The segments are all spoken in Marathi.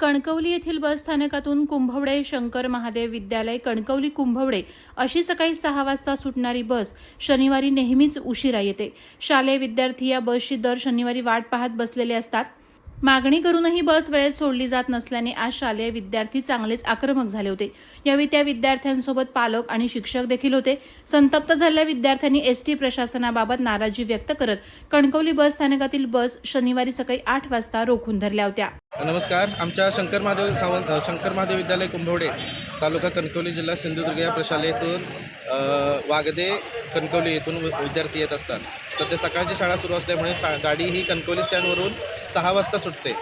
कणकवली येथील बस स्थानकातून कुंभवडे शंकर महादेव विद्यालय कणकवली कुंभवडे अशी सकाळी सहा वाजता सुटणारी बस शनिवारी नेहमीच उशिरा येते. शालेय विद्यार्थी या बसची दर शनिवारी वाट पाहत बसलेले असतात. मागणी करूनही बस वेळेत सोडली जात नसल्याने आज शालेय विद्यार्थी चांगलेच आक्रमक झाले होते. यावेळी त्या विद्यार्थ्यांसोबत पालक आणि शिक्षक देखील होते. संतप्त झालेल्या विद्यार्थ्यांनी एसटी प्रशासनाबाबत नाराजी व्यक्त करत कणकवली बस स्थानकातील बस शनिवारी सकाळी आठ वाजता रोखून धरल्या होत्या. नमस्कार. आमच्या शंकर महादेव सावंत शंकर महादेव विद्यालय कुंभवडे तालुका कणकवली जिल्हा सिंधुदुर्ग या प्रशालेतून वागदे कणकवली येथून विद्यार्थी येत असतात. सध्या सकाळची शाळा सुरू असल्यामुळे सा गाडी ही कणकवली स्टँडवरून सहा वाजता सुटते.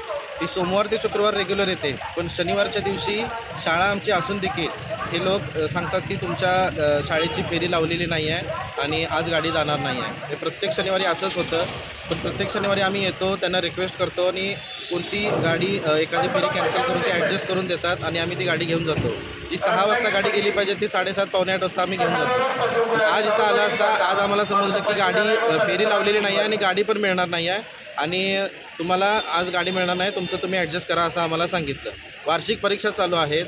ती सोमवार ते शुक्रवार रेग्युलर येते पण शनिवारच्या दिवशी शाळा आमची असून देखील हे लोक सांगतात की तुमच्या शाळेची फेरी लावलेली नाही आहे आणि आज गाडी जाणार नाही आहे हे प्रत्येक शनिवारी असंच होतं पण प्रत्येक शनिवारी आम्ही येतो त्यांना रिक्वेस्ट करतो आणि कोणती गाडी एखादी फेरी कॅन्सल करून ती ॲडजस्ट करून देतात आणि आम्ही ती गाडी घेऊन जातो. जी सहा वाजता गाडी गेली पाहिजे ती साडेसात पावणे आठ वाजता आम्ही घेऊन जातो. आज इथं आला असता आज आम्हाला समजलं की गाडी फेरी लावलेली नाही आहे आणि गाडी पण मिळणार नाही आहे आणि तुम्हाला आज गाडी मिळणार नाही तुमचं तुम्ही ॲडजस्ट करा असं आम्हाला सांगितलं. वार्षिक परीक्षा चालू आहेत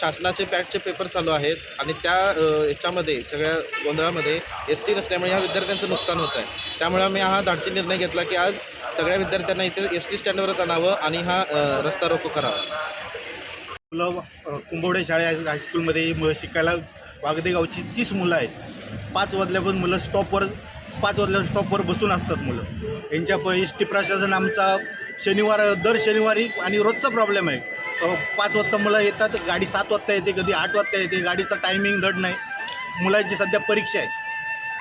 शासनाचे पॅटचे पेपर चालू आहेत आणि त्या याच्यामध्ये सगळ्या गोंधळामध्ये एस टी नसल्यामुळे ह्या विद्यार्थ्यांचं नुकसान होत आहे त्यामुळे आम्ही हा धाडसी निर्णय घेतला की आज सगळ्या विद्यार्थ्यांना इथे एस टी स्टँडवरच आणावं आणि हा रस्ता रोको करावा. मुलं कुंभवडे शाळे हायस्कूलमध्ये मुलं शिकायला वागदे गावची तीस मुलं आहेत. पाच वाजल्यापासून मुलं स्टॉपवर पाच वाजल्या स्टॉपवर बसून असतात मुलं. यांच्या प एस टी प्रशासन आमचा शनिवार दर शनिवारी आणि रोजचा प्रॉब्लेम आहे. पाच वाजता मुलं येतात गाडी सात वाजता येते कधी आठ वाजता येते गाडीचा टायमिंग धड नाही. मुलांची सध्या परीक्षा आहे.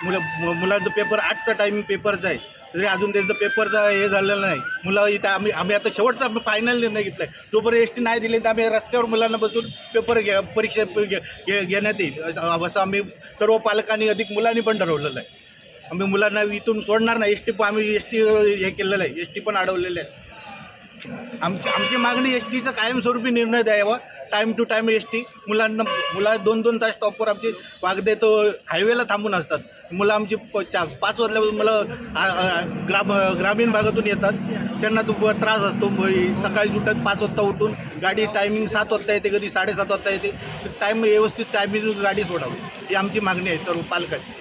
मुलं मुलांचं पेपर आठचा टायमिंग पेपरचा आहे. तरी अजून त्यांचं पेपरचा हे झालेलं नाही. मुलं इथं आम्ही आम्ही आता शेवटचा फायनल निर्णय घेतला आहे जोपर्यंत एस टी नाही दिली तर आम्ही रस्त्यावर मुलांना बसून पेपर घ्या परीक्षा घे- घे- घेण्यात येईल. असं आम्ही सर्व पालकांनी अधिक मुलांनी पण ठरवलेलं आहे. आम्ही मुलांना इथून सोडणार नाही. एस टी आम्ही एस टी हे केलेलं आहे. एस टी पण अडवलेलं आहे आमची आमची मागणी एस टीचा कायमस्वरूपी निर्णय द्यावा. Time to time S T मुलांना मुला दोन दोन तास स्टॉपवर आमची वागदे तो हायवेला थांबून असतात. मुलं आमची प चा पाच वाजल्यापासून मुलं ग्राम ग्रामीण भागातून येतात. त्यांना तो त्रास असतो. सकाळी उठत पाच वाजता उठून गाडी टायमिंग सात वाजता येते कधी साडेसात वाजता येते. टाईम व्यवस्थित टायमिंग गाडी सोडावी. ही आमची मागणी आहे सर्व पालकांची.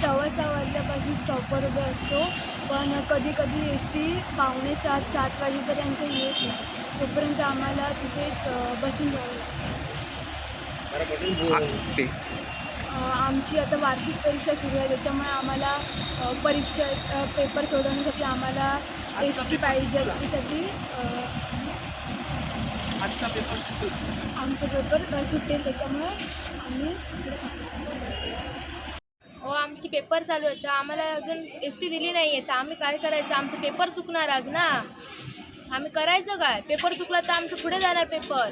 सव्वा सहा वाजल्यापासून स्टॉपवर उभे असतो. पण कधी कधी एस टी पावणे सात सात वाजेपर्यंत येत नाही. तोपर्यंत आम्हाला तिथेच बसून जावं लागतं. आमची आता वार्षिक परीक्षा सुरू आहे त्याच्यामुळे आम्हाला परीक्षा पेपर सोडवण्यासाठी आम्हाला एस टी पाहिजे त्यासाठी आमचे पेपर अ, सुटेल त्याच्यामुळे आम्ही हो आमचे पेपर चालू आहेत तर आम्हाला अजून एस टी दिली नाही आहे तर आम्ही काय करायचं? आमचं पेपर चुकणार आज ना? आम्ही करायचं काय? पेपर चुकला तर आमचं पुढे जाणार पेपर.